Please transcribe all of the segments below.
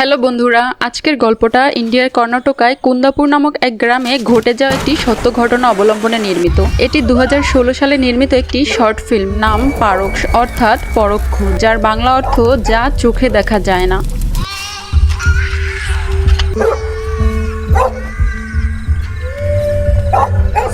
Hello বন্ধুরা, আজকের গল্পটা ইন্ডিয়ার কর্ণাটকায় কুন্দাপুর নামক এক গ্রামে ঘটে যাওয়া একটি সত্য ঘটনা অবলম্বনে নির্মিত। এটি দু হাজার ষোলো সালে নির্মিত একটি শর্ট ফিল্ম নাম পারক্ষ অর্থাৎ পরোক্ষ, যার বাংলা অর্থ যা চোখে দেখা যায় না।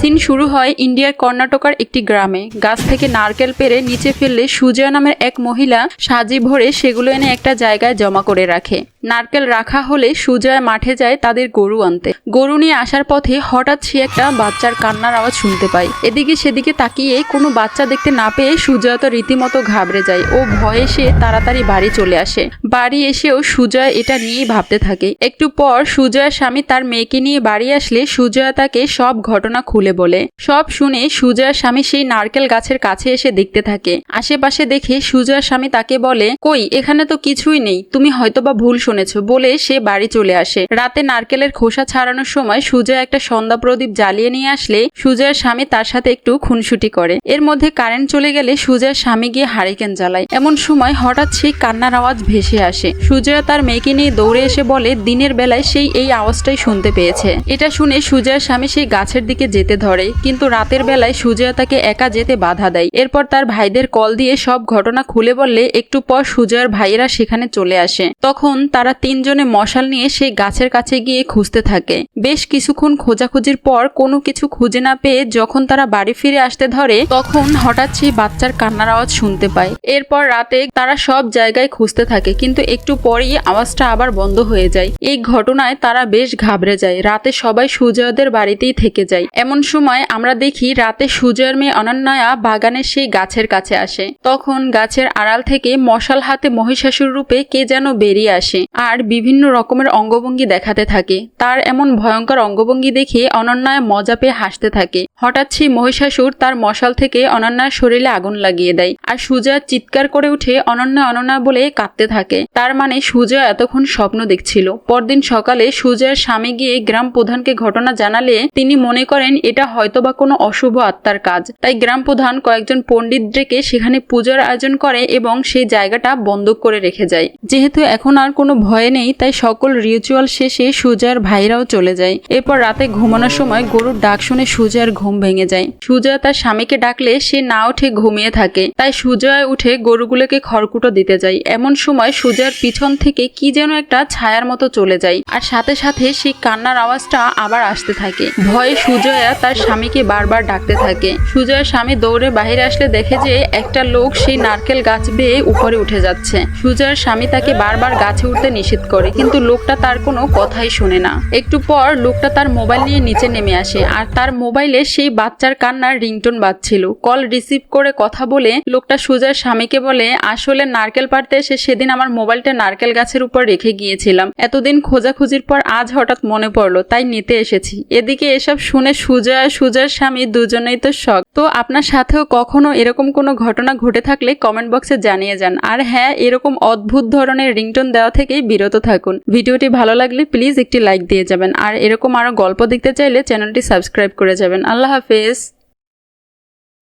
সিন শুরু হয় ইন্ডিয়ার কর্ণাটকার একটি গ্রামে। গাছ থেকে নারকেল পেরে নিচে ফেললে সুজয়া নামের এক মহিলা সাজি ভরে সেগুলো এনে একটা জায়গায় জমা করে রাখে। নারকেল রাখা হলে সুজয় মাঠে যায় তাদের গরু আনতে। গরু নিয়ে আসার পথে হঠাৎ সে একটা বাচ্চার কান্নার আওয়াজ শুনতে পায়। এদিকে সেদিকে তাকিয়ে কোনো বাচ্চা দেখতে না পেয়ে সুজয় তো রীতিমতো ঘাবড়ে যায়। ও ভয়ে সে তাড়াতাড়ি বাড়ি চলে আসে। বাড়ি এসেও সুজয় এটা নিয়েই ভাবতে থাকে। একটু পর সুজয়ের স্বামী তার মেয়েকে নিয়ে বাড়ি আসলে সুজয়া তাকে সব ঘটনা খুলে বলে। সব শুনে সুজয়ার স্বামী সেই নারকেল গাছের কাছে এসে দেখতে থাকে। আশেপাশে দেখে সুজয়ার স্বামী তাকে বলে, কই, এখানে তো কিছুই নেই। তুমি হয়তোবা ভুল শুনেছো বলে সে বাড়ি চলে আসে। রাতে নারকেলের খোসা ছাড়ানোর সময় সুজয় একটা সন্ধ্যা প্রদীপ জ্বালিয়ে নিয়ে আসলে সুজয়ের স্বামী তার সাথে একটু খুনসুটি করে। এর মধ্যে কারেন্ট চলে গেলে সুজয়ের স্বামী গিয়ে হারিকেন জ্বালায়। এমন সময় হঠাৎ সেই কান্নার আওয়াজ ভেসে আসে। সুজয়া তার মেয়েকে নিয়ে দৌড়ে এসে বলে, দিনের বেলায় সেই এই আওয়াজটাই শুনতে পেয়েছে। এটা শুনে সুজয়ের স্বামী সেই গাছের দিকে যেতে ধরে, কিন্তু রাতের বেলায় সুজয়া তাকে একা যেতে বাধা দেয়। এরপর তার ভাইদের কল দিয়ে সব ঘটনা খুলে বললে একটু পর সুজয়ার ভাইয়েরা সেখানে চলে আসে। তখন তারা তিনজনে মশাল নিয়ে সেই গাছের কাছে গিয়ে খুঁজতে থাকে। বেশ কিছুক্ষণ খোঁজাখুঁজির পর কোনো কিছু খুঁজে না পেয়ে যখন তারা বাড়ি ফিরে আসতে ধরে, তখন হঠাৎ সেই বাচ্চার কান্নার আওয়াজ শুনতে পায়। এরপর রাতে তারা সব জায়গায় খুঁজতে থাকে, কিন্তু একটু পরেই আওয়াজটা আবার বন্ধ হয়ে যায়। এই ঘটনায় তারা বেশ ঘাবড়ে যায়। রাতে সবাই সুজয়দের বাড়িতেই থেকে যায়। এমন সময় আমরা দেখি রাতে সুজয়ের মেয়ে অনন্যা বাগানের সেই গাছের কাছে আসে। তখন গাছের আড়াল থেকে মশাল হাতে মহিষাসুর রূপে কে যেন বেরিয়ে আসে। আর বিভিন্ন রকমের অঙ্গভঙ্গি দেখাতে থাকে। তার এমন ভয়ঙ্কর অঙ্গভঙ্গি দেখে অনন্যায় মজা পেয়ে হাসতে থাকে। হঠাৎ সেই মহিষাসুর তার মশাল থেকে অনন্যার শরীরে আগুন লাগিয়ে দেয় আর সুজা চিৎকার করে উঠে অনন্যা অনন্যা বলে কাঁদতে থাকে। তার মানে সুজা এতক্ষণ স্বপ্ন দেখছিল। পরদিন সকালে সুজয়ের স্বামী গিয়ে গ্রাম প্রধানকে ঘটনা জানালে তিনি মনে করেন, এটা হয়তোবা কোনো অশুভ আত্মার কাজ। তাই গ্রাম প্রধান কয়েকজন পণ্ডিত ডেকে সেখানে পূজার আয়োজন করে এবং সেই জায়গাটা বন্ধ করে রেখে যায়। যেহেতু এখন আর কোনো ভয় নেই, তাই সকল রিচুয়াল শেষে সুজার ভাইরাও চলে যায়। এরপর রাতে ঘুমানোর সময় গরুর ডাক শুনে সুজার ঘুম ভেঙে যায়। সুজয় তার স্বামীকে ডাকলে সে না উঠে ঘুমিয়ে থাকে। তাই সুজয় উঠে গরুগুলোকে খড়কুটো দিতে যায়। এমন সময় সুজয়ের পিছন থেকে কি যেন একটা ছায়ার মতো চলে যায়। আর সাথে সাথে সেই কান্নার আওয়াজটা আবার আসতে থাকে। ভয়ে সুজয়া তার স্বামীকে বারবার ডাকতে থাকে। সুজয়ের স্বামী দৌড়ে বাইরে আসলে দেখে যে একটা লোক সেই নারকেল গাছ বেয়ে উপরে উঠে যাচ্ছে। সুজয়ের স্বামী তাকে বারবার গাছে উঠতে নিষেধ করে। কিন্তু লোকটা তার কোনো কথাই শোনে না। একটু পর লোকটা তার মোবাইল নিয়ে নিচে নেমে আসে আর তার মোবাইলে সেই বাচ্চার কান্নার রিংটোন বাজছিল। কল রিসিভ করে কথা বলে লোকটা সুজয়ের স্বামীকে বলে, আসলে নারকেল পাড়তে এসে সেদিন আমার মোবাইলটা নারকেল গাছের উপর রেখে গিয়েছিলাম। এতদিন খোঁজাখুঁজির পর আজ হঠাৎ মনে পড়ল, তাই নিতে এসেছি। এদিকে এসব শুনে সুজয়া সুজয়ের স্বামী দুজনেই তো শখ। তো আপনার সাথেও কখনো এরকম কোনো ঘটনা ঘটে থাকলে কমেন্ট বক্সে জানিয়ে যান। আর হ্যাঁ এরকম অদ্ভুত ধরনের রিংটোন দেওয়া থেকেই বিরত থাকুন। ভিডিওটি ভালো লাগলে প্লিজ একটি লাইক দিয়ে যাবেন। আর এরকম আরও গল্প দেখতে চাইলে চ্যানেলটি সাবস্ক্রাইব করে যাবেন। আল্লাহ হাফেজ।